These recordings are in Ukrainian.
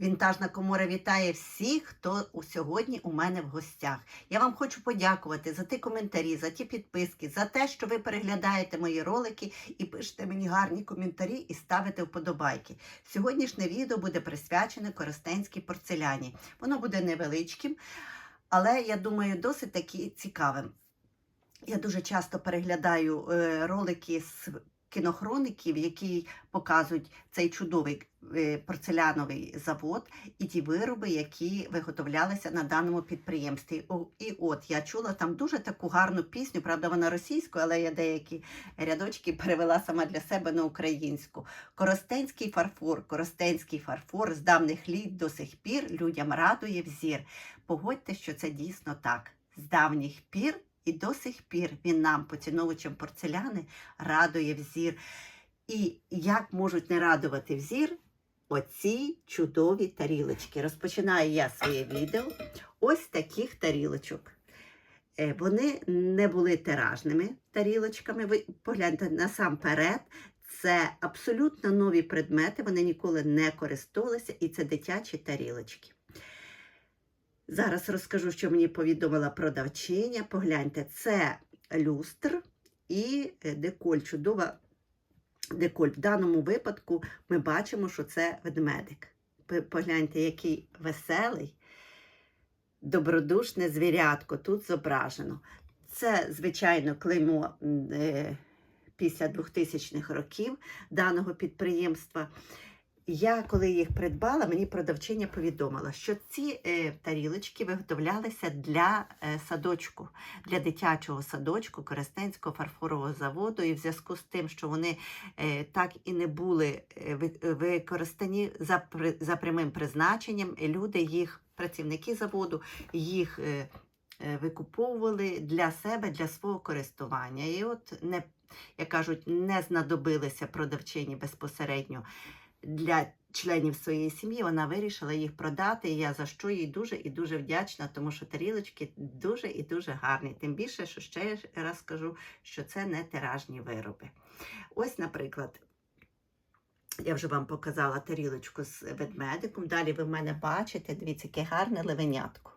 Вінтажна комора вітає всіх, хто сьогодні у мене в гостях. Я вам хочу подякувати за ті коментарі, за ті підписки, за те, що ви переглядаєте мої ролики і пишете мені гарні коментарі і ставите вподобайки. Сьогоднішнє відео буде присвячене коростенській порцеляні. Воно буде невеличким, але я думаю, досить таки цікавим. Я дуже часто переглядаю е, ролики з кінохроників, які показують цей чудовий е, порцеляновий завод і ті вироби, які виготовлялися на даному підприємстві. І от я чула там дуже таку гарну пісню, правда, вона російською, але я деякі рядочки перевела сама для себе на українську. Коростенський фарфор, коростенський фарфор з давних літ до сих пір людям радує взір. Погодьте, що це дійсно так. З давніх пір і до сих пір він нам, поціновувачам порцеляни, радує взір. І як можуть не радувати взір оці чудові тарілочки. Розпочинаю я своє відео ось таких тарілочок. Е, Вони не були тиражними тарілочками. Ви погляньте насамперед. Це абсолютно нові предмети, вони ніколи не користувалися, і це дитячі тарілочки. Зараз розкажу, що мені повідомила продавчиня. Погляньте, це люстр і е, деколь. Чудова деколь. В даному випадку ми бачимо, що це ведмедик. Погляньте, який веселий, добродушне звірятко тут зображено. Це, звичайно, клеймо е, після 2000-х років даного підприємства. Я, коли їх придбала, мені продавчиня повідомила, що ці е, тарілочки виготовлялися для е, садочку, для дитячого садочку Коростенського фарфорового заводу. І в зв'язку з тим, що вони е, так і не були ви- використані за, прямим призначенням, люди їх, працівники заводу, їх викуповували для себе, для свого користування. І от не, як кажуть, не знадобилися продавчині безпосередньо для членів своєї сім'ї, вона вирішила їх продати. І я за що їй дуже і дуже вдячна, тому що тарілочки дуже і дуже гарні. Тим більше, що ще раз скажу, що це не тиражні вироби. Ось, наприклад. Я вже вам показала тарілочку з ведмедиком. Далі ви в мене бачите, дивіться, яке гарне левенятко.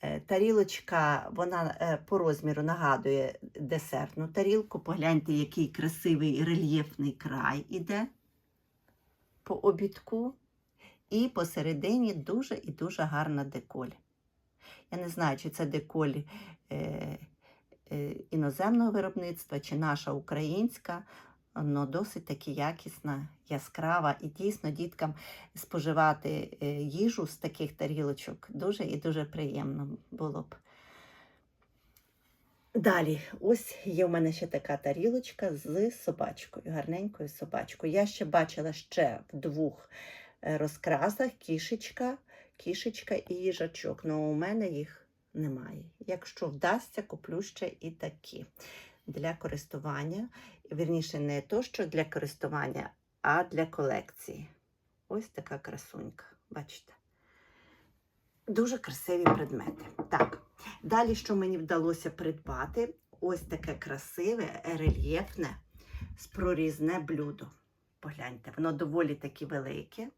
Е, Тарілочка, вона е, по розміру нагадує десертну тарілку. Погляньте, який красивий рельєфний край іде по обідку. І посередині дуже і дуже гарна деколь. Я не знаю, чи це деколь е, е, іноземного виробництва, чи наша українська, але досить таки якісна, яскрава. І дійсно діткам споживати е, їжу з таких тарілочок дуже і дуже приємно було б. Далі, ось є в мене ще така тарілочка з собачкою, гарненькою собачкою. Я ще бачила ще в двох е, розкрасах кішечка, кішечка і їжачок. але у мене їх немає. Якщо вдасться, куплю ще і такі для користування. Вірніше, не то, що для користування, а для колекції. Ось така красунька. Бачите? Дуже красиві предмети. Так, далі, що мені вдалося придбати, ось таке красиве, рельєфне, з прорізне блюдо. Погляньте, воно доволі таки велике.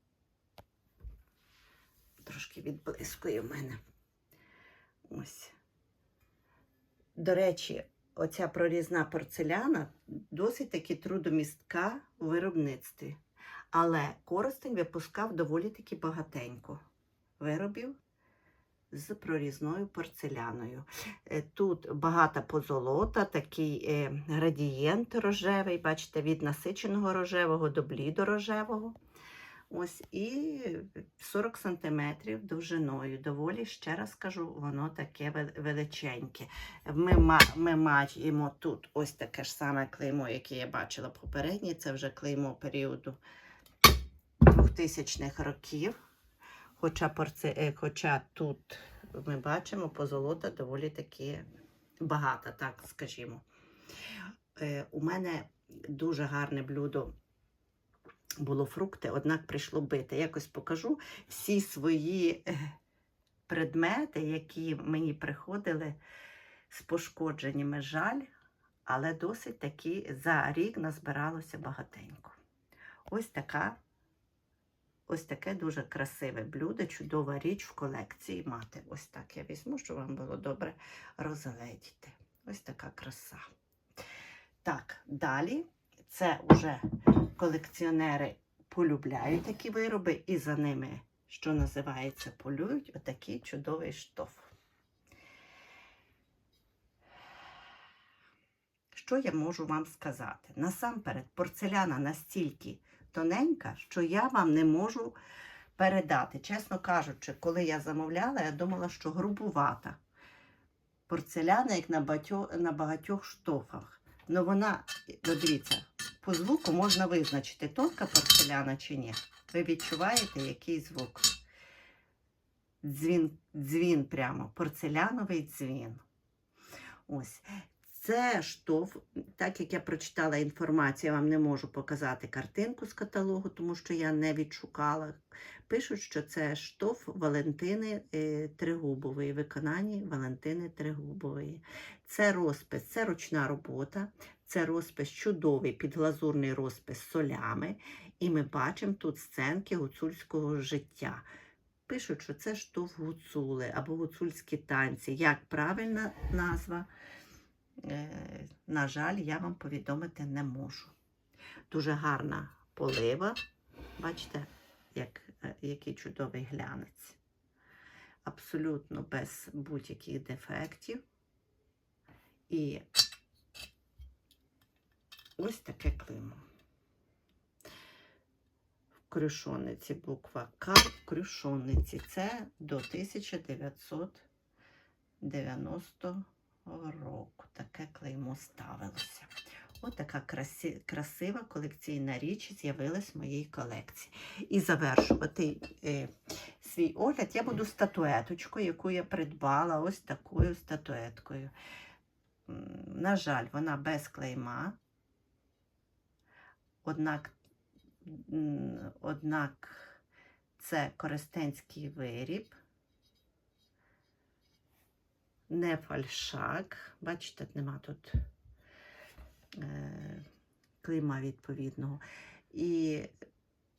Трошки відблискує в мене. Ось. До речі, оця прорізна порцеляна досить таки трудомістка у виробництві. Але Коростень випускав доволі таки багатенько виробів з прорізною порцеляною. Е, Тут багата позолота, такий е, градієнт рожевий, бачите, від насиченого рожевого до блідорожевого. Ось і 40 см довжиною. Доволі, ще раз кажу, воно таке величеньке. Ми, ми маємо тут ось таке ж саме клеймо, яке я бачила попереднє. Це вже клеймо періоду 2000-х років. Хоча, порце, е, хоча тут ми бачимо позолота доволі таки багата, так скажімо. Е, у мене дуже гарне блюдо було фрукти, однак прийшло бити. Якось покажу всі свої е, предмети, які мені приходили з пошкодженнями жаль, але досить таки за рік назбиралося багатенько. Ось така ось таке дуже красиве блюдо, чудова річ в колекції мати. Ось так я візьму, щоб вам було добре розгледіти. Ось така краса. Так, далі це вже колекціонери полюбляють такі вироби, і за ними, що називається, полюють отакий чудовий штоф. Що я можу вам сказати? Насамперед, порцеляна настільки тоненька, що я вам не можу передати. Чесно кажучи, коли я замовляла, я думала, що грубувата. Порцеляна, як на багатьох, на багатьох штофах. Ну вона, ну дивіться, по звуку можна визначити, тонка порцеляна чи ні. Ви відчуваєте, який звук? Дзвін, дзвін прямо, порцеляновий дзвін. Ось. Це штоф, так як я прочитала інформацію, я вам не можу показати картинку з каталогу, тому що я не відшукала. Пишуть, що це штоф Валентини е, Тригубової, виконанні Валентини Тригубової. Це розпис, це ручна робота, це розпис чудовий, підглазурний розпис солями. І ми бачимо тут сценки гуцульського життя. Пишуть, що це штоф гуцули або гуцульські танці. Як правильна назва? Е, на жаль, я вам повідомити не можу. Дуже гарна полива. Бачите, як, е, який чудовий глянець. Абсолютно без будь-яких дефектів. І ось таке клеймо. В крюшониці буква К в крюшониці. Це до 1990 року. Таке клеймо ставилося. Ось така красі, красива колекційна річ з'явилась в моїй колекції. І завершувати е, свій огляд я буду статуеточкою, яку я придбала ось такою статуеткою. На жаль, вона без клейма. Однак, однак це користенський виріб не фальшак. Бачите, нема тут е, клейма відповідного. І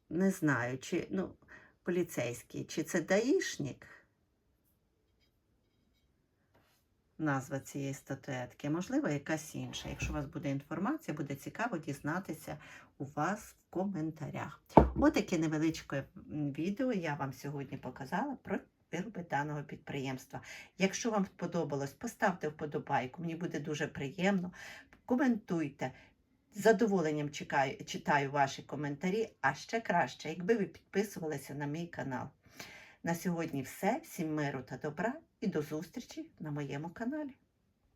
не знаю, чи ну, поліцейський, чи це даїшник, назва цієї статуетки, можливо, якась інша. Якщо у вас буде інформація, буде цікаво дізнатися у вас в коментарях. Отаке невеличке відео я вам сьогодні показала про вироби даного підприємства. Якщо вам сподобалось, поставте вподобайку, мені буде дуже приємно. Коментуйте. З задоволенням чекаю, читаю ваші коментарі, а ще краще, якби ви підписувалися на мій канал. На сьогодні все. Всім миру та добра і до зустрічі на моєму каналі.